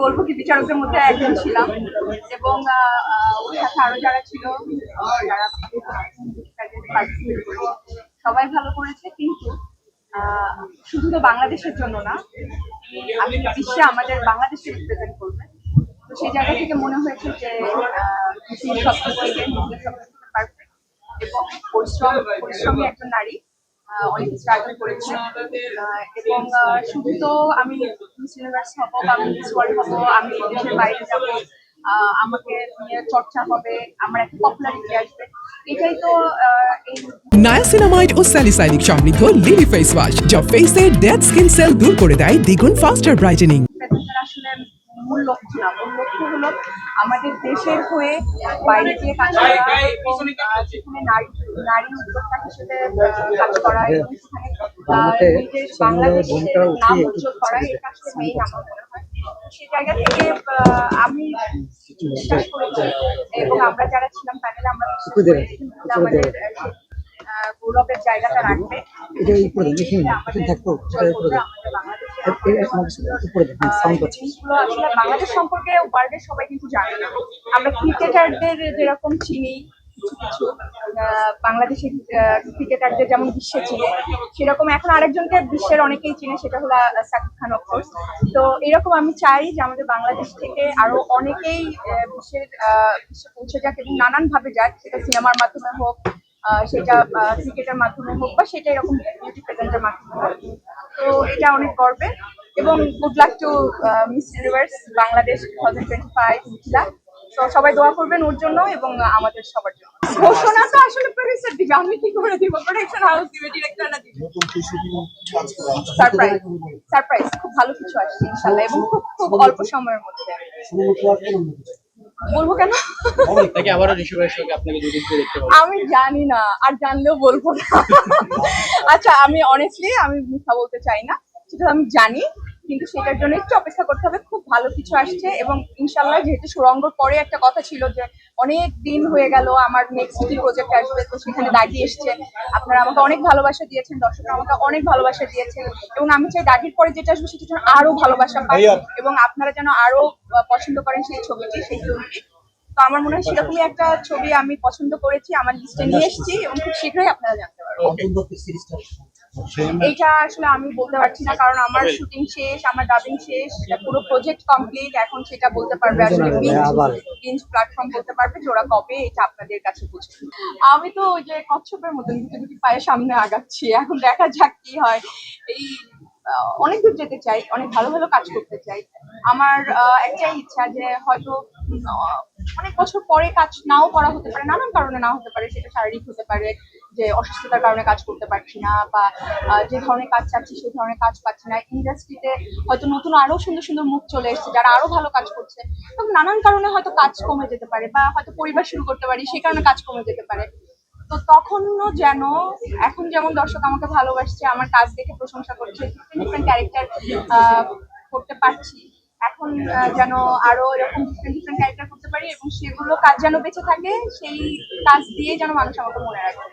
বলব কি, বিচারকদের মধ্যে একজন ছিলাম। এবং ওর সাথে আরও যারা ছিল যারা সবাই ভালো করেছে, কিন্তু শুধু তো বাংলাদেশের জন্য না, আমি বিশ্বে আমাদের বাংলাদেশকে রিপ্রেজেন্ট করবে। তো সেই জায়গা থেকে মনে হয়েছে যে সব এবং পরিশ্রম, পরিশ্রমী একজন নারী। অনেক স্ট্রাগল করেছি। এবং শুধু তো আমি মিস ইউনিভার্স হব বা মিস ওয়ার্ল্ড হব, আমি দেশের বাইরে যাব আমাকে নিয়ে চর্চা হবে, আমার একটা পপুলারিটি আসবে। এটাই তো নায়াসিনামাইড ও স্যালিসাইনিক সমৃদ্ধ লিলি ফেস ওয়াশ যা ফেসের ডেড স্কিন সেল দূর করে দেয় দ্বিগুণ ফাস্টার ব্রাইটেনিং মূল লক্ষ্য না মূল লক্ষ্য হলো আমাদের দেশের হয়ে বাইরে গিয়ে কাজ করা সেখানে নারী নারী উদ্যোক্তা হিসেবে কাজ করা এবং সেখানে আহ, নিজের বাংলাদেশের নাম উজ্জ্বল করা এই কাজটা মেইন আমার মনে হয়। সেই জায়গা থেকে আহ, আমি বিশ্বাস করেছি এবং আমরা যারা ছিলাম প্যানেলে আমরা বিশ্বাস করেছি আমাদের আহ, গৌরবের জায়গাটা রাখবে। আমাদের এটা বাংলাদেশ সম্পর্কে ওয়ার্ল্ডের সবাই কিন্তু জানে না। আমরা ক্রিকেটারদের যেরকম চিনি কিছু বাংলাদেশের ক্রিকেটারদের যেমন বিশ্বে চিনে, সেরকম এখন আরেকজনকে বিশ্বের অনেকেই চিনে, সেটা হলো সাকিব খান অফকোর্স তো এরকম আমি চাই যে আমাদের বাংলাদেশ থেকে আরও অনেকেই বিশ্বের বিশ্বে পৌঁছে যাক এবং নানান ভাবে যাক, সেটা সিনেমার মাধ্যমে হোক সেটা ক্রিকেটের মাধ্যমে হোক বা সেটা এরকম বিউটি প্রেজেন্টের মাধ্যমে হোক। তো এটা অনেক গর্বের। এবং good luck to Miss Universe Bangladesh two thousand twenty five Mithila তো সবাই দোয়া করবেন ওর জন্য এবং আমাদের সবার জন্য। ঘোষণা তো আসলে প্রডিউসার দিবে আমি কি করে দিব? প্রোডাকশন হাউস দিবে ডিরেক্টররা দিবে। সারপ্রাইজ সারপ্রাইজ খুব ভালো কিছু আসছে ইনশাল্লাহ এবং খুব খুব অল্প সময়ের মধ্যে। বলব কেন? নাকি আবারও ঋষি ভাইয়ের সঙ্গে আপনাকে দুদিন ধরে দেখতে পাবো আমি জানি না আর জানলেও বলব না। আচ্ছা আমি অনেস্টলি আমি মিথ্যা বলতে চাই না সেটা আমি জানি। কিন্তু সেটার জন্য একটু অপেক্ষা করতে হবে। খুব ভালো কিছু আসছে এবং ইনশাল্লাহ যেহেতু সুরঙ্গর পরে একটা কথা ছিল যে অনেক দিন হয়ে গেল আমার নেক্সট কি প্রজেক্ট আসবে তো সেখানে দাঁড়িয়ে এসছে। আপনারা আমাকে অনেক ভালোবাসা দিয়েছেন দর্শকরা আমাকে অনেক ভালোবাসা দিয়েছেন এবং আমি চাই দাঁড়ির পরে যেটা আসবে সেটা যেন আরও ভালোবাসা পাই এবং আপনারা যেন আরও পছন্দ করেন সেই ছবিটি সেই ফিল্মটি তো আমার মনে হয় সেরকমই একটা ছবি আমি পছন্দ করেছি আমার লিস্টে নিয়ে এসেছি এবং খুব শীঘ্রই আপনারা জানতে এইটা আসলে আমি বলতে পারছি না কারণ আমার শুটিং শেষ আমার ডাবিং শেষ পুরো প্রজেক্ট কমপ্লিট এখন সেটা বলতে পারবে আসলে বিঞ্জ প্ল্যাটফর্ম বলতে পারবে যে ওরা কবে এটা আপনাদের কাছে পৌঁছে আমি তো ওই যে কচ্ছপের মতন দুটি দুটি পায়ে সামনে আগাচ্ছি এখন দেখা যাক কি হয়। এই আহ, অনেক দূর যেতে চাই অনেক ভালো ভালো কাজ করতে চাই। আমার আহ, একটাই ইচ্ছা যে হয়তো অনেক বছর পরে কাজ নাও করা হতে পারে, নানান কারণে না হতে পারে, সেটা শারীরিক হতে পারে, যে অসুস্থতার কারণে কাজ করতে পারছি না বা যে ধরনের কাজ চাচ্ছি সেই ধরনের কাজ পাচ্ছি না। ইন্ডাস্ট্রিতে হয়তো নতুন আরও সুন্দর সুন্দর মুখ চলে এসেছে, যারা আরও ভালো কাজ করছে, এবং নানান কারণে হয়তো কাজ কমে যেতে পারে বা হয়তো পরিবার শুরু করতে পারি সেই কারণে কাজ কমে যেতে পারে। তো তখনও যেন, এখন যেমন দর্শক আমাকে ভালোবাসছে, আমার কাজ দেখে প্রশংসা করছে ডিফারেন্ট ক্যারেক্টার করতে পারছি। এখন যেন আরও এরকম ডিফারেন্ট ডিফারেন্ট ক্যারেক্টার এবং সেগুলো কাজ যেন বেঁচে থাকে, সেই কাজ দিয়ে যেন মানুষ আমাকে মনে রাখে।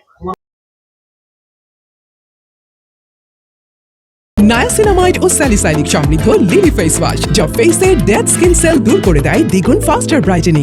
নায়াসিনামাইড ও স্যালিসাইনিক সমৃদ্ধ লিলি ফেস ওয়াশ যা ফেসের ডেড স্কিন সেল দূর করে দেয় দ্বিগুণ ফাস্টার ব্রাইটেনিং